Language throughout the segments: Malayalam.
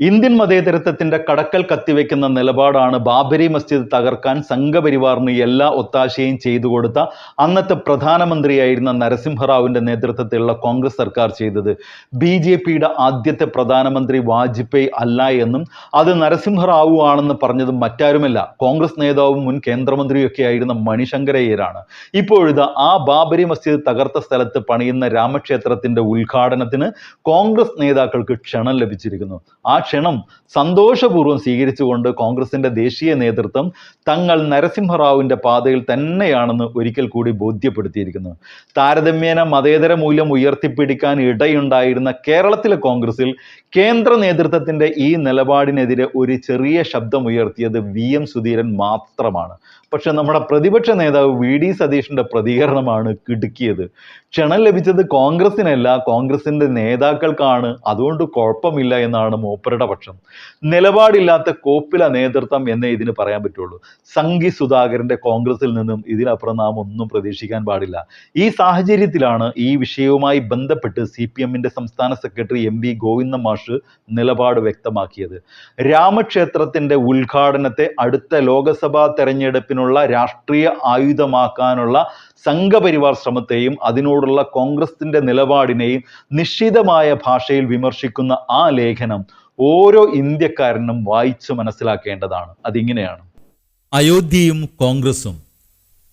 ഇന്ത്യൻ മതേതരത്വത്തിന്റെ കടക്കൽ കത്തിവെക്കുന്ന നിലപാടാണ് ബാബരി മസ്ജിദ് തകർക്കാൻ സംഘപരിവാറിന് എല്ലാ ഒത്താശയും ചെയ്തു കൊടുത്ത അന്നത്തെ പ്രധാനമന്ത്രിയായിരുന്ന നരസിംഹറാവുവിന്റെ നേതൃത്വത്തിലുള്ള കോൺഗ്രസ് സർക്കാർ ചെയ്തത്. ബി ജെ പിയുടെ ആദ്യത്തെ പ്രധാനമന്ത്രി വാജ്പേയി അല്ല എന്നും അത് നരസിംഹറാവു ആണെന്ന് പറഞ്ഞത് മറ്റാരുമല്ല. കോൺഗ്രസ് നേതാവും മുൻ കേന്ദ്രമന്ത്രിയൊക്കെ ആയിരുന്ന മണിശങ്കരയ്യരാണ്. ഇപ്പോഴിത് ആ ബാബരി മസ്ജിദ് തകർത്ത സ്ഥലത്ത് പണിയുന്ന രാമക്ഷേത്രത്തിന്റെ ഉദ്ഘാടനത്തിന് കോൺഗ്രസ് നേതാക്കൾക്ക് ക്ഷണം ലഭിച്ചിരിക്കുന്നു. ആ ക്ഷണം സന്തോഷപൂർവം സ്വീകരിച്ചുകൊണ്ട് കോൺഗ്രസിന്റെ ദേശീയ നേതൃത്വം തങ്ങൾ നരസിംഹറാവുവിന്റെ പാതയിൽ തന്നെയാണെന്ന് ഒരിക്കൽ കൂടി ബോധ്യപ്പെടുത്തിയിരിക്കുന്നു. താരതമ്യേന മതേതര മൂല്യം ഉയർത്തിപ്പിടിക്കാൻ ഇടയുണ്ടായിരുന്ന കേരളത്തിലെ കോൺഗ്രസിൽ കേന്ദ്ര നേതൃത്വത്തിന്റെ ഈ നിലപാടിനെതിരെ ഒരു ചെറിയ ശബ്ദം ഉയർത്തിയത് വി എം സുധീരൻ മാത്രമാണ്. പക്ഷെ നമ്മുടെ പ്രതിപക്ഷ നേതാവ് വി ഡി സതീഷിന്റെ പ്രതികരണമാണ് കിടുക്കിയത്. ക്ഷണം ലഭിച്ചത് കോൺഗ്രസിനല്ല കോൺഗ്രസിന്റെ നേതാക്കൾക്കാണ്. അതുകൊണ്ട് കുഴപ്പമില്ല എന്നാണ് മൂപ്പരുടെ പക്ഷം. നിലപാടില്ലാത്ത കോപ്പില നേതൃത്വം എന്നേ ഇതിന് പറയാൻ പറ്റുള്ളൂ. സംഘി സുധാകരന്റെ കോൺഗ്രസിൽ നിന്നും ഇതിനപ്പുറം നാം ഒന്നും പ്രതീക്ഷിക്കാൻ പാടില്ല. ഈ സാഹചര്യത്തിലാണ് ഈ വിഷയവുമായി ബന്ധപ്പെട്ട് സി പി എമ്മിന്റെ സംസ്ഥാന സെക്രട്ടറി എം വി ഗോവിന്ദ മാഷ് നിലപാട് വ്യക്തമാക്കിയത്. രാമക്ഷേത്രത്തിന്റെ ഉദ്ഘാടനത്തെ അടുത്ത ലോകസഭാ തെരഞ്ഞെടുപ്പിനുള്ള രാഷ്ട്രീയ ആയുധമാക്കാനുള്ള സംഘപരിവാർ ശ്രമത്തെയും അതിനോടുള്ള കോൺഗ്രസിന്റെ നിലപാടിനെയും നിശ്ചിതമായ ഭാഷയിൽ വിമർശിക്കുന്ന ആ ലേഖനം ഓരോ ഇന്ത്യക്കാരനും വായിച്ചു മനസ്സിലാക്കേണ്ടതാണ്. അതിങ്ങനെയാണ്. അയോധ്യയും കോൺഗ്രസും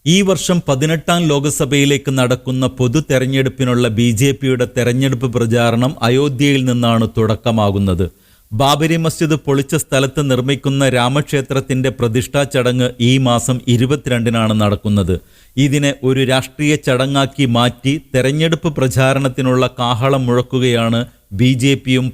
ഈ വർഷം പതിനെട്ടാം ലോക്സഭയിലേക്ക് നടക്കുന്ന പൊതു തെരഞ്ഞെടുപ്പിനുള്ള ബി ജെ പിയുടെ തെരഞ്ഞെടുപ്പ് പ്രചാരണം അയോധ്യയിൽ നിന്നാണ് തുടക്കമാകുന്നത്. ബാബരി മസ്ജിദ് പൊളിച്ച സ്ഥലത്ത് നിർമ്മിക്കുന്ന രാമക്ഷേത്രത്തിന്റെ പ്രതിഷ്ഠാ ചടങ്ങ് ഈ മാസം ഇരുപത്തിരണ്ടിനാണ് നടക്കുന്നത്. ഇതിനെ ഒരു രാഷ്ട്രീയ ചടങ്ങാക്കി മാറ്റി തെരഞ്ഞെടുപ്പ് പ്രചാരണത്തിനുള്ള കാഹളം മുഴക്കുകയാണ് ബി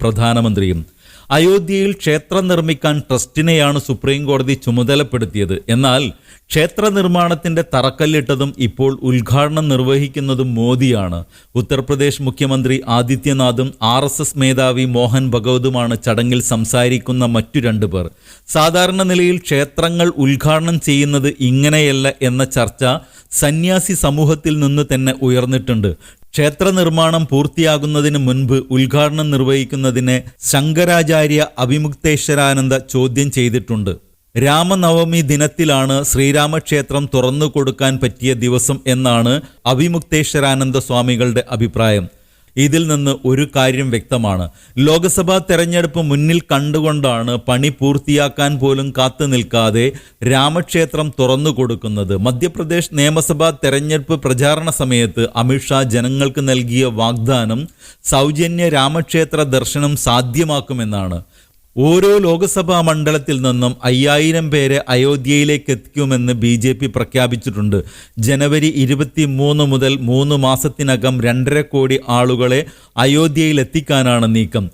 പ്രധാനമന്ത്രിയും. അയോധ്യയിൽ ക്ഷേത്രം നിർമ്മിക്കാൻ ട്രസ്റ്റിനെയാണ് സുപ്രീം കോടതി ചുമതലപ്പെടുത്തിയത്. എന്നാൽ ക്ഷേത്ര നിർമ്മാണത്തിന്റെ തറക്കല്ലിട്ടതും ഇപ്പോൾ ഉദ്ഘാടനം നിർവഹിക്കുന്നതും മോദിയാണ്. ഉത്തർപ്രദേശ് മുഖ്യമന്ത്രി ആദിത്യനാഥും ആർ എസ് എസ് മേധാവി മോഹൻ ഭഗവതുമാണ് ചടങ്ങിൽ സംസാരിക്കുന്ന മറ്റു രണ്ടു പേർ. സാധാരണ നിലയിൽ ക്ഷേത്രങ്ങൾ ഉദ്ഘാടനം ചെയ്യുന്നത് ഇങ്ങനെയല്ല എന്ന ചർച്ച സന്യാസി സമൂഹത്തിൽ നിന്ന് തന്നെ ഉയർന്നിട്ടുണ്ട്. ക്ഷേത്ര നിർമ്മാണം പൂർത്തിയാകുന്നതിന് മുൻപ് ഉദ്ഘാടനം നിർവഹിക്കുന്നതിനെ ശങ്കരാചാര്യ അഭിമുക്തേശ്വരാനന്ദ ചോദ്യം ചെയ്തിട്ടുണ്ട്. രാമനവമി ദിനത്തിലാണ് ശ്രീരാമക്ഷേത്രം തുറന്നു കൊടുക്കാൻ പറ്റിയ ദിവസം എന്നാണ് അഭിമുക്തേശ്വരാനന്ദ സ്വാമികളുടെ അഭിപ്രായം. ഇതിൽ നിന്ന് ഒരു കാര്യം വ്യക്തമാണ്. ലോക്സഭാ തെരഞ്ഞെടുപ്പ് മുന്നിൽ കണ്ടുകൊണ്ടാണ് പണി പൂർത്തിയാക്കാൻ പോലും കാത്തു നിൽക്കാതെ രാമക്ഷേത്രം തുറന്നു കൊടുക്കുന്നത്. മധ്യപ്രദേശ് നിയമസഭാ തെരഞ്ഞെടുപ്പ് പ്രചാരണ സമയത്ത് അമിത്ഷാ ജനങ്ങൾക്ക് നൽകിയ വാഗ്ദാനം സൗജന്യ രാമക്ഷേത്ര ദർശനം സാധ്യമാക്കുമെന്നാണ്. ഓരോ ലോകസഭാ മണ്ഡലത്തിൽ നിന്നും അയ്യായിരം പേരെ അയോധ്യയിലേക്ക് എത്തിക്കുമെന്ന് ബി ജെ പി പ്രഖ്യാപിച്ചിട്ടുണ്ട്. ജനുവരി ഇരുപത്തി മൂന്ന് മുതൽ മൂന്ന് മാസത്തിനകം രണ്ടര കോടി ആളുകളെ അയോധ്യയിൽ എത്തിക്കാനാണ് നീക്കം.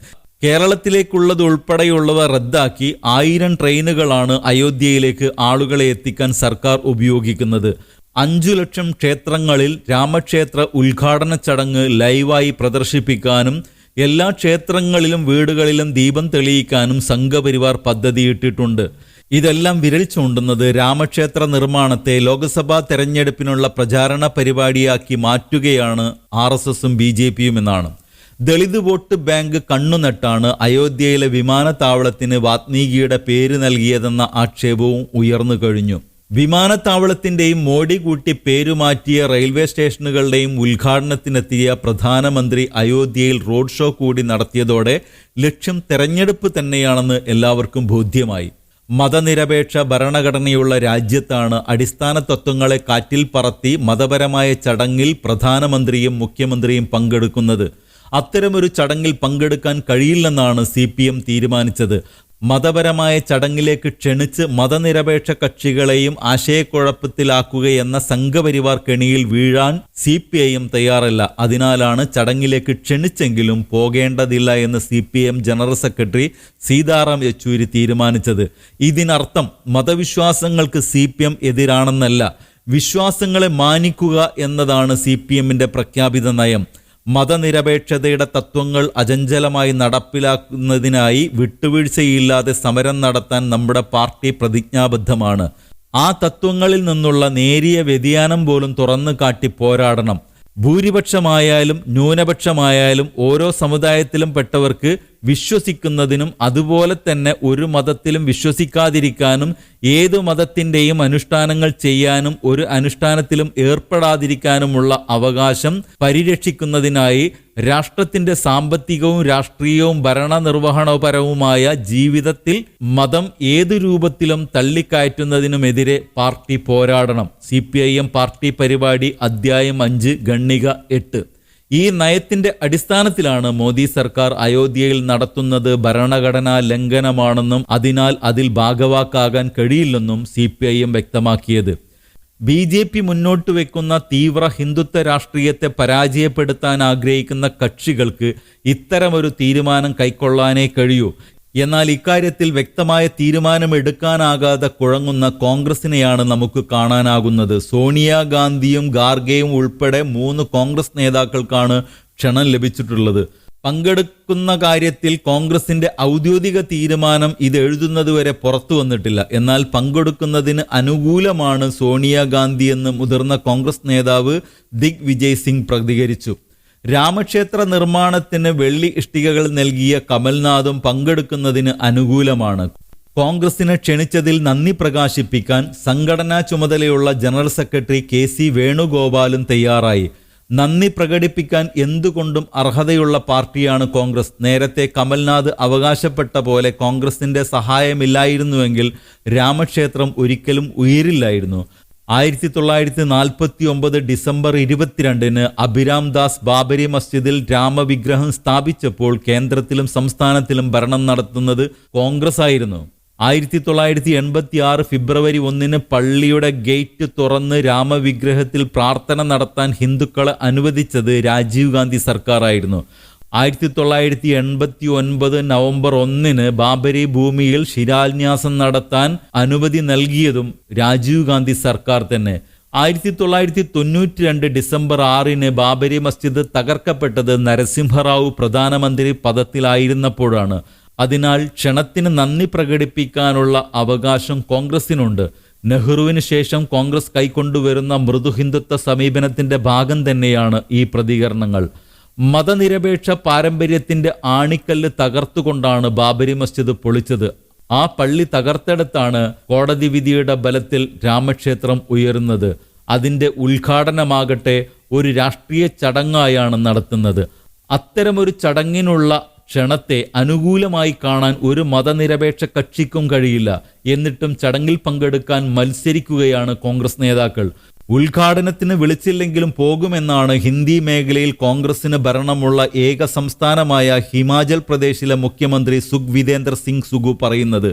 കേരളത്തിലേക്കുള്ളത് ഉൾപ്പെടെയുള്ളവ റദ്ദാക്കി ആയിരം ട്രെയിനുകളാണ് അയോധ്യയിലേക്ക് ആളുകളെ എത്തിക്കാൻ സർക്കാർ ഉപയോഗിക്കുന്നത്. അഞ്ചു ലക്ഷം ക്ഷേത്രങ്ങളിൽ രാമക്ഷേത്ര ഉദ്ഘാടന ചടങ്ങ് ലൈവായി പ്രദർശിപ്പിക്കാനും എല്ലാ ക്ഷേത്രങ്ങളിലും വീടുകളിലും ദീപം തെളിയിക്കാനും സംഘപരിവാർ പദ്ധതിയിട്ടിട്ടുണ്ട്. ഇതെല്ലാം വിരൽ ചൂണ്ടുന്നത് രാമക്ഷേത്ര നിർമ്മാണത്തെ ലോക്സഭാ തെരഞ്ഞെടുപ്പിനുള്ള പ്രചാരണ പരിപാടിയാക്കി മാറ്റുകയാണ് ആർ എസ് എസും ബി ജെ പിയും എന്നാണ്. ദളിത് വോട്ട് ബാങ്ക് കണ്ണുനട്ടാണ് അയോധ്യയിലെ വിമാനത്താവളത്തിന് വാത്മീകിയുടെ പേര് നൽകിയതെന്ന ആക്ഷേപവും ഉയർന്നു കഴിഞ്ഞു. വിമാനത്താവളത്തിന്റെയും മോടി കൂട്ടി പേരുമാറ്റിയ റെയിൽവേ സ്റ്റേഷനുകളുടെയും ഉദ്ഘാടനത്തിനെത്തിയ പ്രധാനമന്ത്രി അയോധ്യയിൽ റോഡ് ഷോ കൂടി നടത്തിയതോടെ ലക്ഷ്യം തെരഞ്ഞെടുപ്പ് തന്നെയാണെന്ന് എല്ലാവർക്കും ബോധ്യമായി. മതനിരപേക്ഷ ഭരണഘടനയുള്ള രാജ്യത്താണ് അടിസ്ഥാന തത്വങ്ങളെ കാറ്റിൽ പറത്തി മതപരമായ ചടങ്ങിൽ പ്രധാനമന്ത്രിയും മുഖ്യമന്ത്രിയും പങ്കെടുക്കുന്നത്. അത്തരമൊരു ചടങ്ങിൽ പങ്കെടുക്കാൻ കഴിയില്ലെന്നാണ് സി പി എം തീരുമാനിച്ചത്. മതപരമായ ചടങ്ങിലേക്ക് ക്ഷണിച്ച് മതനിരപേക്ഷ കക്ഷികളെയും ആശയക്കുഴപ്പത്തിലാക്കുകയെന്ന സംഘപരിവാർ കെണിയിൽ വീഴാൻ സി പി ഐ എം തയ്യാറല്ല. അതിനാലാണ് ചടങ്ങിലേക്ക് ക്ഷണിച്ചെങ്കിലും പോകേണ്ടതില്ല എന്ന് C P M general secretary Sitaram Yechury തീരുമാനിച്ചത്. ഇതിനർത്ഥം മതവിശ്വാസങ്ങൾക്ക് സി പി എം എതിരാണെന്നല്ല. വിശ്വാസങ്ങളെ മാനിക്കുക എന്നതാണ് സി പി എമ്മിന്റെ പ്രഖ്യാപിത നയം. മതനിരപേക്ഷതയുടെ തത്വങ്ങൾ അചഞ്ചലമായി നടപ്പിലാക്കുന്നതിനായി വിട്ടുവീഴ്ചയില്ലാതെ സമരം നടത്താൻ നമ്മുടെ പാർട്ടി പ്രതിജ്ഞാബദ്ധമാണ്. ആ തത്വങ്ങളിൽ നിന്നുള്ള നേരിയ വ്യതിയാനം പോലും തുറന്നു കാട്ടി പോരാടണം. ഭൂരിപക്ഷമായാലും ന്യൂനപക്ഷമായാലും ഓരോ സമുദായത്തിലും പെട്ടവർക്ക് വിശ്വസിക്കുന്നതിനും അതുപോലെ തന്നെ ഒരു മതത്തിലും വിശ്വസിക്കാതിരിക്കാനും ഏതു മതത്തിന്റെയും അനുഷ്ഠാനങ്ങൾ ചെയ്യാനും ഒരു അനുഷ്ഠാനത്തിലും ഏർപ്പെടാതിരിക്കാനുമുള്ള അവകാശം പരിരക്ഷിക്കുന്നതിനായി രാഷ്ട്രത്തിന്റെ സാമ്പത്തികവും രാഷ്ട്രീയവും ഭരണനിർവഹണപരവുമായ ജീവിതത്തിൽ മതം ഏതു രൂപത്തിലും തള്ളിക്കയറ്റുന്നതിനുമെതിരെ പാർട്ടി പോരാടണം. സി പാർട്ടി പരിപാടി അധ്യായം അഞ്ച് ഗണ്ണിക എട്ട്. ഈ നയത്തിന്റെ അടിസ്ഥാനത്തിലാണ് മോദി സർക്കാർ അയോധ്യയിൽ നടത്തുന്നത് ഭരണഘടനാ ലംഘനമാണെന്നും അതിനാൽ അതിൽ ഭാഗവാക്കാകാൻ കഴിയില്ലെന്നും സി വ്യക്തമാക്കിയത്. ബി ജെ പി മുന്നോട്ട് വെക്കുന്ന തീവ്ര ഹിന്ദുത്വ രാഷ്ട്രീയത്തെ പരാജയപ്പെടുത്താൻ ആഗ്രഹിക്കുന്ന കക്ഷികൾക്ക് ഇത്തരമൊരു തീരുമാനം കൈക്കൊള്ളാനേ കഴിയൂ. എന്നാൽ ഇക്കാര്യത്തിൽ വ്യക്തമായ തീരുമാനമെടുക്കാനാകാതെ കുഴങ്ങുന്ന കോൺഗ്രസിനെയാണ് നമുക്ക് കാണാനാകുന്നത്. സോണിയാഗാന്ധിയും ഗാർഗയും ഉൾപ്പെടെ മൂന്ന് കോൺഗ്രസ് നേതാക്കൾക്കാണ് ക്ഷണം ലഭിച്ചിട്ടുള്ളത്. പങ്കെടുക്കുന്ന കാര്യത്തിൽ കോൺഗ്രസിന്റെ ഔദ്യോഗിക തീരുമാനം ഇത് എഴുതുന്നതുവരെ പുറത്തു വന്നിട്ടില്ല. എന്നാൽ പങ്കെടുക്കുന്നതിന് അനുകൂലമാണ് സോണിയാഗാന്ധി എന്ന് മുതിർന്ന കോൺഗ്രസ് നേതാവ് ദിഗ് വിജയ് സിംഗ് പ്രതികരിച്ചു. രാമക്ഷേത്ര നിർമ്മാണത്തിന് വെള്ളി ഇഷ്ടികകൾ നൽകിയ കമൽനാഥും പങ്കെടുക്കുന്നതിന് അനുകൂലമാണ്. കോൺഗ്രസിനെ ക്ഷണിച്ചതിൽ നന്ദി പ്രകാശിപ്പിക്കാൻ സംഘടനാ ചുമതലയുള്ള ജനറൽ സെക്രട്ടറി കെ സി വേണുഗോപാലും തയ്യാറായി. നന്ദി പ്രകടിപ്പിക്കാൻ എന്തുകൊണ്ടും അർഹതയുള്ള പാർട്ടിയാണ് കോൺഗ്രസ്. നേരത്തെ കമൽനാഥ് അവകാശപ്പെട്ട പോലെ കോൺഗ്രസിന്റെ സഹായമില്ലായിരുന്നുവെങ്കിൽ രാമക്ഷേത്രം ഒരിക്കലും ഉയരില്ലായിരുന്നു. ആയിരത്തി തൊള്ളായിരത്തി നാൽപ്പത്തി ഒമ്പത് ഡിസംബർ ഇരുപത്തിരണ്ടിന് അഭിരാം ദാസ് ബാബരി മസ്ജിദിൽ രാമവിഗ്രഹം സ്ഥാപിച്ചപ്പോൾ കേന്ദ്രത്തിലും സംസ്ഥാനത്തിലും ഭരണം നടത്തുന്നത് കോൺഗ്രസ് ആയിരുന്നു ആയിരത്തി തൊള്ളായിരത്തി എൺപത്തി ആറ് ഫെബ്രുവരി ഒന്നിന് പള്ളിയുടെ ഗേറ്റ് തുറന്ന് രാമവിഗ്രഹത്തിൽ പ്രാർത്ഥന നടത്താൻ ഹിന്ദുക്കളെ അനുവദിച്ചത് രാജീവ് ഗാന്ധി സർക്കാരായിരുന്നു. ആയിരത്തി തൊള്ളായിരത്തി എൺപത്തി ഒൻപത് നവംബർ ഒന്നിന് ബാബരി ഭൂമിയിൽ ശിലാന്യാസം നടത്താൻ അനുമതി നൽകിയതും രാജീവ് ഗാന്ധി സർക്കാർ തന്നെ. ആയിരത്തി തൊള്ളായിരത്തി തൊണ്ണൂറ്റി രണ്ട് ഡിസംബർ ആറിന് ബാബരി മസ്ജിദ് തകർക്കപ്പെട്ടത് നരസിംഹറാവു പ്രധാനമന്ത്രി പദത്തിലായിരുന്നപ്പോഴാണ്. അതിനാൽ ക്ഷണത്തിന് നന്ദി പ്രകടിപ്പിക്കാനുള്ള അവകാശം കോൺഗ്രസിനുണ്ട്. നെഹ്റുവിന് ശേഷം കോൺഗ്രസ് കൈക്കൊണ്ടുവരുന്ന മൃദുഹിന്ദുത്വ സമീപനത്തിന്റെ ഭാഗം തന്നെയാണ് ഈ പ്രതികരണങ്ങൾ. മതനിരപേക്ഷ പാരമ്പര്യത്തിന്റെ ആണിക്കല്ല് തകർത്തുകൊണ്ടാണ് ബാബരി മസ്ജിദ് പൊളിച്ചത്. ആ പള്ളി തകർത്തെടുത്താണ് കോടതി വിധിയുടെ ബലത്തിൽ രാമക്ഷേത്രം ഉയരുന്നത്. അതിന്റെ ഉദ്ഘാടനമാകട്ടെ ഒരു രാഷ്ട്രീയ ചടങ്ങായാണ് നടത്തുന്നത്. അത്തരമൊരു ചടങ്ങിനുള്ള ക്ഷണത്തെ അനുകൂലമായി കാണാൻ ഒരു മതനിരപേക്ഷ കക്ഷിക്കും കഴിയില്ല. എന്നിട്ടും ചടങ്ങിൽ പങ്കെടുക്കാൻ മത്സരിക്കുകയാണ് കോൺഗ്രസ് നേതാക്കൾ. ഉദ്ഘാടനത്തിന് വിളിച്ചില്ലെങ്കിലും പോകുമെന്നാണ് ഹിന്ദി മേഖലയിൽ കോൺഗ്രസിന് ഭരണമുള്ള ഏക സംസ്ഥാനമായ ഹിമാചൽ പ്രദേശിലെ മുഖ്യമന്ത്രി സുഖ്വിതേന്ദർ സിംഗ് സുഗു പറയുന്നത്.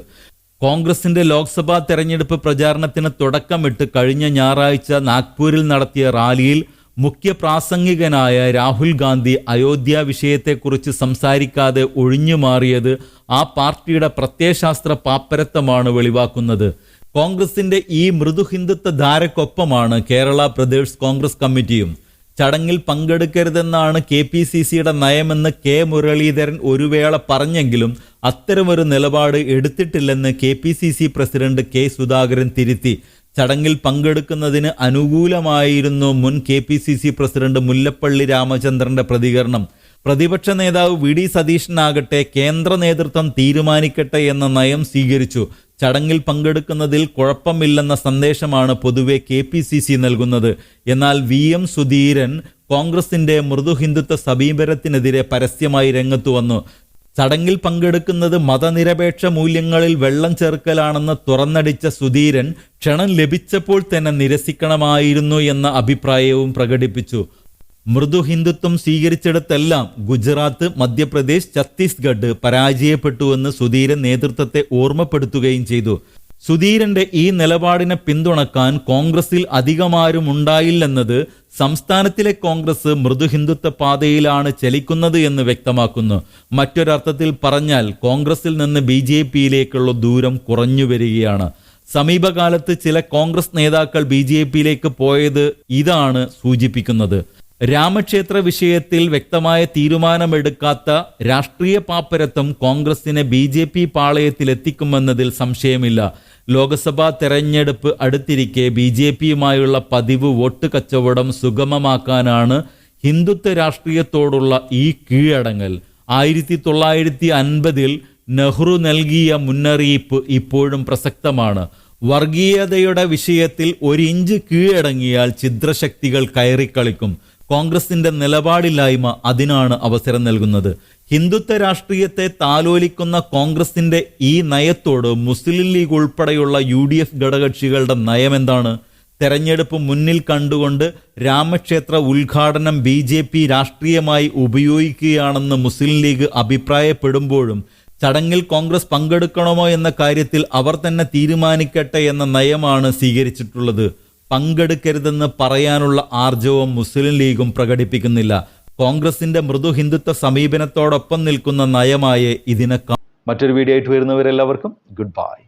കോൺഗ്രസിന്റെ ലോക്സഭാ തെരഞ്ഞെടുപ്പ് പ്രചാരണത്തിന് തുടക്കമിട്ട് കഴിഞ്ഞ ഞായറാഴ്ച നാഗ്പൂരിൽ നടത്തിയ റാലിയിൽ മുഖ്യ പ്രാസംഗികനായ രാഹുൽ ഗാന്ധി അയോധ്യ വിഷയത്തെക്കുറിച്ച് സംസാരിക്കാതെ ഒഴിഞ്ഞു മാറിയത് ആ പാർട്ടിയുടെ പ്രത്യയശാസ്ത്ര പാപ്പരത്വമാണ് വെളിവാക്കുന്നത്. കോൺഗ്രസിന്റെ ഈ മൃദു ഹിന്ദുത്വ ധാരക്കൊപ്പമാണ് കേരള പ്രദേശ് കോൺഗ്രസ് കമ്മിറ്റിയും. ചടങ്ങിൽ പങ്കെടുക്കരുതെന്നാണ് കെ പി സി സിയുടെ നയമെന്ന് കെ മുരളീധരൻ ഒരു വേള പറഞ്ഞെങ്കിലും അത്തരമൊരു നിലപാട് എടുത്തിട്ടില്ലെന്ന് K P C C president K Sudhakaran തിരുത്തി. ചടങ്ങിൽ പങ്കെടുക്കുന്നതിന് അനുകൂലമായിരുന്നു മുൻ K P C C president Mullappally രാമചന്ദ്രന്റെ പ്രതികരണം. പ്രതിപക്ഷ നേതാവ് വി ഡി സതീശനാകട്ടെ കേന്ദ്ര നേതൃത്വം തീരുമാനിക്കട്ടെ എന്ന നയം സ്വീകരിച്ചു. ചടങ്ങിൽ പങ്കെടുക്കുന്നതിൽ കുഴപ്പമില്ലെന്ന സന്ദേശമാണ് പൊതുവെ കെ പി സി സി നൽകുന്നത്. എന്നാൽ വി എം സുധീരൻ കോൺഗ്രസിന്റെ മൃദു ഹിന്ദുത്വ സമീപനത്തിനെതിരെ പരസ്യമായി രംഗത്തു വന്നു. ചടങ്ങിൽ പങ്കെടുക്കുന്നത് മതനിരപേക്ഷ മൂല്യങ്ങളിൽ വെള്ളം ചേർക്കലാണെന്ന് തുറന്നടിച്ച സുധീരൻ ക്ഷണം ലഭിച്ചപ്പോൾ തന്നെ നിരസിക്കണമായിരുന്നു എന്ന അഭിപ്രായവും പ്രകടിപ്പിച്ചു. മൃദു ഹിന്ദുത്വം സ്വീകരിച്ചിടത്തെല്ലാം ഗുജറാത്ത് മധ്യപ്രദേശ് ഛത്തീസ്ഗഡ് പരാജയപ്പെട്ടുവെന്ന് സുധീരൻ നേതൃത്വത്തെ ഓർമ്മപ്പെടുത്തുകയും ചെയ്തു. സുധീരന്റെ ഈ നിലപാടിനെ പിന്തുണക്കാൻ കോൺഗ്രസിൽ അധികമാരും ഉണ്ടായില്ലെന്നത് സംസ്ഥാനത്തിലെ കോൺഗ്രസ് മൃദു ഹിന്ദുത്വ പാതയിലാണ് ചലിക്കുന്നത് എന്ന് വ്യക്തമാക്കുന്നു. മറ്റൊരർത്ഥത്തിൽ പറഞ്ഞാൽ കോൺഗ്രസിൽ നിന്ന് ബി ജെ പിയിലേക്കുള്ള ദൂരം കുറഞ്ഞു വരികയാണ്. സമീപകാലത്ത് ചില കോൺഗ്രസ് നേതാക്കൾ ബി ജെ പിയിലേക്ക് പോയത് ഇതാണ് സൂചിപ്പിക്കുന്നത്. രാമക്ഷേത്ര വിഷയത്തിൽ വ്യക്തമായ തീരുമാനമെടുക്കാത്ത രാഷ്ട്രീയ പാപ്പരത്വം കോൺഗ്രസിനെ ബി ജെ പി പാളയത്തിലെത്തിക്കുമെന്നതിൽ സംശയമില്ല. ലോക്സഭാ തെരഞ്ഞെടുപ്പ് അടുത്തിരിക്കെ ബി ജെ പിയുമായുള്ള പതിവ് വോട്ട് കച്ചവടം സുഗമമാക്കാനാണ് ഹിന്ദുത്വ രാഷ്ട്രീയത്തോടുള്ള ഈ കീഴടങ്ങൽ. ആയിരത്തി തൊള്ളായിരത്തി അൻപതിൽ നെഹ്റു നൽകിയ മുന്നറിയിപ്പ് ഇപ്പോഴും പ്രസക്തമാണ്. വർഗീയതയുടെ വിഷയത്തിൽ ഒരിഞ്ച് കീഴടങ്ങിയാൽ ഛിദ്രശക്തികൾ കയറിക്കളിക്കും. കോൺഗ്രസിന്റെ നിലപാടില്ലായ്മ അതിനാണ് അവസരം നൽകുന്നത്. ഹിന്ദുത്വ രാഷ്ട്രീയത്തെ താലോലിക്കുന്ന കോൺഗ്രസിന്റെ ഈ നയത്തോട് മുസ്ലിം ലീഗ് ഉൾപ്പെടെയുള്ള യു ഡി എഫ് ഘടകകക്ഷികളുടെ നയമെന്താണ്? തെരഞ്ഞെടുപ്പ് മുന്നിൽ കണ്ടുകൊണ്ട് രാമക്ഷേത്ര ഉദ്ഘാടനം ബി ജെ പി രാഷ്ട്രീയമായി ഉപയോഗിക്കുകയാണെന്ന് മുസ്ലിം ലീഗ് അഭിപ്രായപ്പെടുമ്പോഴും ചടങ്ങിൽ കോൺഗ്രസ് പങ്കെടുക്കണമോ എന്ന കാര്യത്തിൽ അവർ തന്നെ തീരുമാനിക്കട്ടെ എന്ന നയമാണ് സ്വീകരിച്ചിട്ടുള്ളത്. പങ്കെടുക്കരുതെന്ന് പറയാനുള്ള ആർജവം മുസ്ലിം ലീഗും പ്രകടിപ്പിക്കുന്നില്ല. കോൺഗ്രസിന്റെ മൃദു ഹിന്ദുത്വ സമീപനത്തോടൊപ്പം നിൽക്കുന്ന നയമായേ ഇതിനെ മറ്റൊരു വീഡിയോ ആയിട്ട് വരുന്നവരെല്ലാവർക്കും ഗുഡ് ബൈ